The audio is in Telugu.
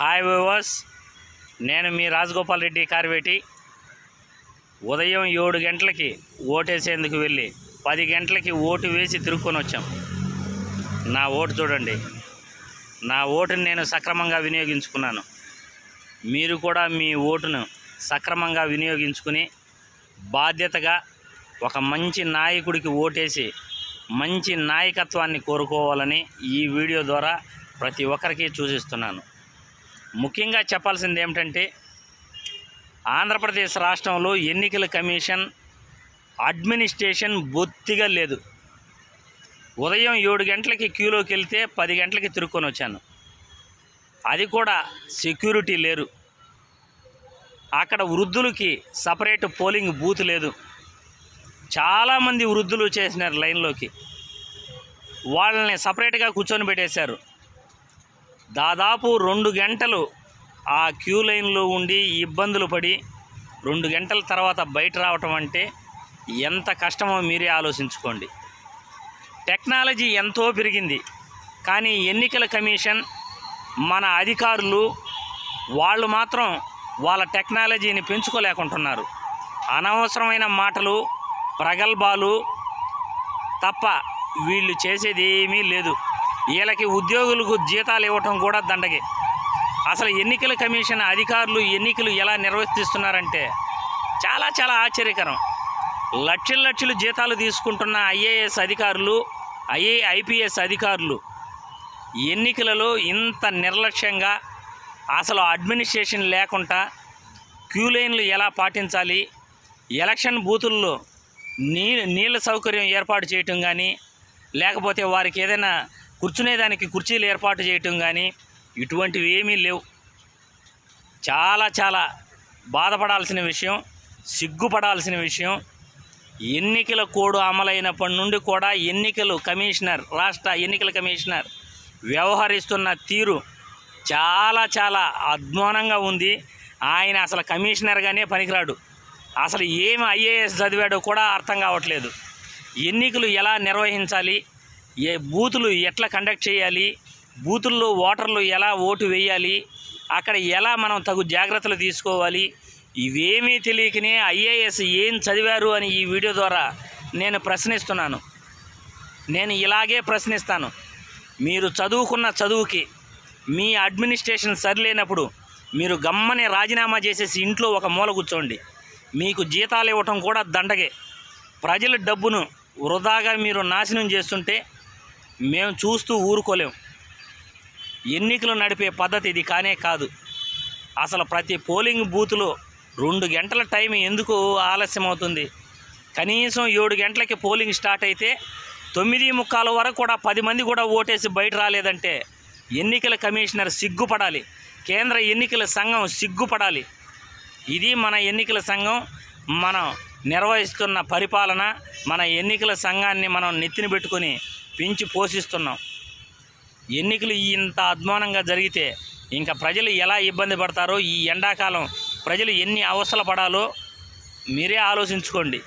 హాయ్ వ్యూవర్స్ నేను మీ రాజగోపాల్ రెడ్డి కార్వేటి. ఉదయం ఏడు గంటలకి ఓటేసేందుకు వెళ్ళి పది గంటలకి ఓటు వేసి తిరుక్కొని వచ్చాం. నా ఓటు చూడండి. నా ఓటుని నేను సక్రమంగా వినియోగించుకున్నాను. మీరు కూడా మీ ఓటును సక్రమంగా వినియోగించుకుని బాధ్యతగా ఒక మంచి నాయకుడికి ఓటేసి మంచి నాయకత్వాన్ని కోరుకోవాలని ఈ వీడియో ద్వారా ప్రతి ఒక్కరికి సూచిస్తున్నాను. ముఖ్యంగా చెప్పాల్సింది ఏమిటంటే ఆంధ్రప్రదేశ్ రాష్ట్రంలో ఎన్నికల కమిషన్ అడ్మినిస్ట్రేషన్ బొత్తిగా లేదు. ఉదయం ఏడు గంటలకి క్యూలోకి వెళ్తే పది గంటలకి తిరుక్కొని వచ్చాను. అది కూడా సెక్యూరిటీ లేరు. అక్కడ వృద్ధులకి సపరేట్ పోలింగ్ బూత్ లేదు. చాలామంది వృద్ధులు చేసినారు లైన్లోకి. వాళ్ళని సపరేట్గా కూర్చొని పెట్టేశారు. దాదాపు రెండు గంటలు ఆ క్యూ లైన్లో ఉండి ఇబ్బందులు పడి రెండు గంటల తర్వాత బయట రావటం అంటే ఎంత కష్టమో మీరే ఆలోచించుకోండి. టెక్నాలజీ ఎంతో పెరిగింది. కానీ ఎన్నికల కమిషన్ మన అధికారులు వాళ్ళు మాత్రం వాళ్ళ టెక్నాలజీని పెంచుకోలేకుంటున్నారు. అనవసరమైన మాటలు ప్రగల్భాలు తప్ప వీళ్ళు చేసేది ఏమీ లేదు. వీళ్ళకి ఉద్యోగులకు జీతాలు ఇవ్వటం కూడా దండగే. అసలు ఎన్నికల కమిషన్ అధికారులు ఎన్నికలు ఎలా నిర్వర్తిస్తున్నారంటే చాలా చాలా ఆశ్చర్యకరం. లక్షల లక్షలు జీతాలు తీసుకుంటున్న ఐఏఎస్ అధికారులు ఐఏ ఐపీఎస్ అధికారులు ఎన్నికలలో ఇంత నిర్లక్ష్యంగా అసలు అడ్మినిస్ట్రేషన్ లేకుండా క్యూ లైన్లు ఎలా పాటించాలి ఎలక్షన్ బూతుల్లో నీ నీళ్ళ సౌకర్యం ఏర్పాటు చేయటం కానీ లేకపోతే వారికి ఏదైనా కూర్చునేదానికి కుర్చీలు ఏర్పాటు చేయటం కానీ ఇటువంటివి ఏమీ లేవు. చాలా చాలా బాధపడాల్సిన విషయం సిగ్గుపడాల్సిన విషయం ఎన్నికల కోడ్ అమలైనప్పటి నుండి కూడా ఎన్నికలు కమిషనర్ రాష్ట్ర ఎన్నికల కమిషనర్ వ్యవహరిస్తున్న తీరు చాలా చాలా అధ్వానంగా ఉంది. ఆయన అసలు కమిషనర్గానే పనికిరాడు. అసలు ఏమి ఐఏఎస్ చదివాడో కూడా అర్థం కావట్లేదు. ఎన్నికలు ఎలా నిర్వహించాలి? ఏ బూతులు ఎట్లా కండక్ట్ చేయాలి? బూతుల్లో ఓటర్లు ఎలా ఓటు వేయాలి? అక్కడ ఎలా మనం తగు జాగ్రత్తలు తీసుకోవాలి? ఇవేమీ తెలియకనే ఐఏఎస్ ఏం చదివారు అని ఈ వీడియో ద్వారా నేను ప్రశ్నిస్తున్నాను. నేను ఇలాగే ప్రశ్నిస్తాను. మీరు చదువుకున్న చదువుకి మీ అడ్మినిస్ట్రేషన్ సరిలేనప్పుడు మీరు గమ్మని రాజీనామా చేసేసి ఇంట్లో ఒక మూల కూర్చోండి. మీకు జీతాలు ఇవ్వటం కూడా దండగే. ప్రజల డబ్బును వృధాగా మీరు నాశనం చేస్తుంటే మేము చూస్తూ ఊరుకోలేం. ఎన్నికలు నడిపే పద్ధతి ఇది కానే కాదు. అసలు ప్రతి పోలింగ్ బూత్లో రెండు గంటల టైం ఎందుకు ఆలస్యం అవుతుంది? కనీసం ఏడు గంటలకి పోలింగ్ స్టార్ట్ అయితే తొమ్మిది ముక్కాల వరకు కూడా పది మంది కూడా ఓటేసి బయట రాలేదంటే ఎన్నికల కమిషనర్ సిగ్గుపడాలి. కేంద్ర ఎన్నికల సంఘం సిగ్గుపడాలి. ఇది మన ఎన్నికల సంఘం మనం నిర్వహిస్తున్న పరిపాలన మన ఎన్నికల సంఘాన్ని మనం నెత్తిన పెట్టుకొని పెంచి పోషిస్తున్నాం. ఎన్నికలు ఇంత అధ్వానంగా జరిగితే ఇంకా ప్రజలు ఎలా ఇబ్బంది పడతారో ఈ ఎండాకాలం ప్రజలు ఎన్ని అవస్థలు పడాలో మీరే ఆలోచించుకోండి.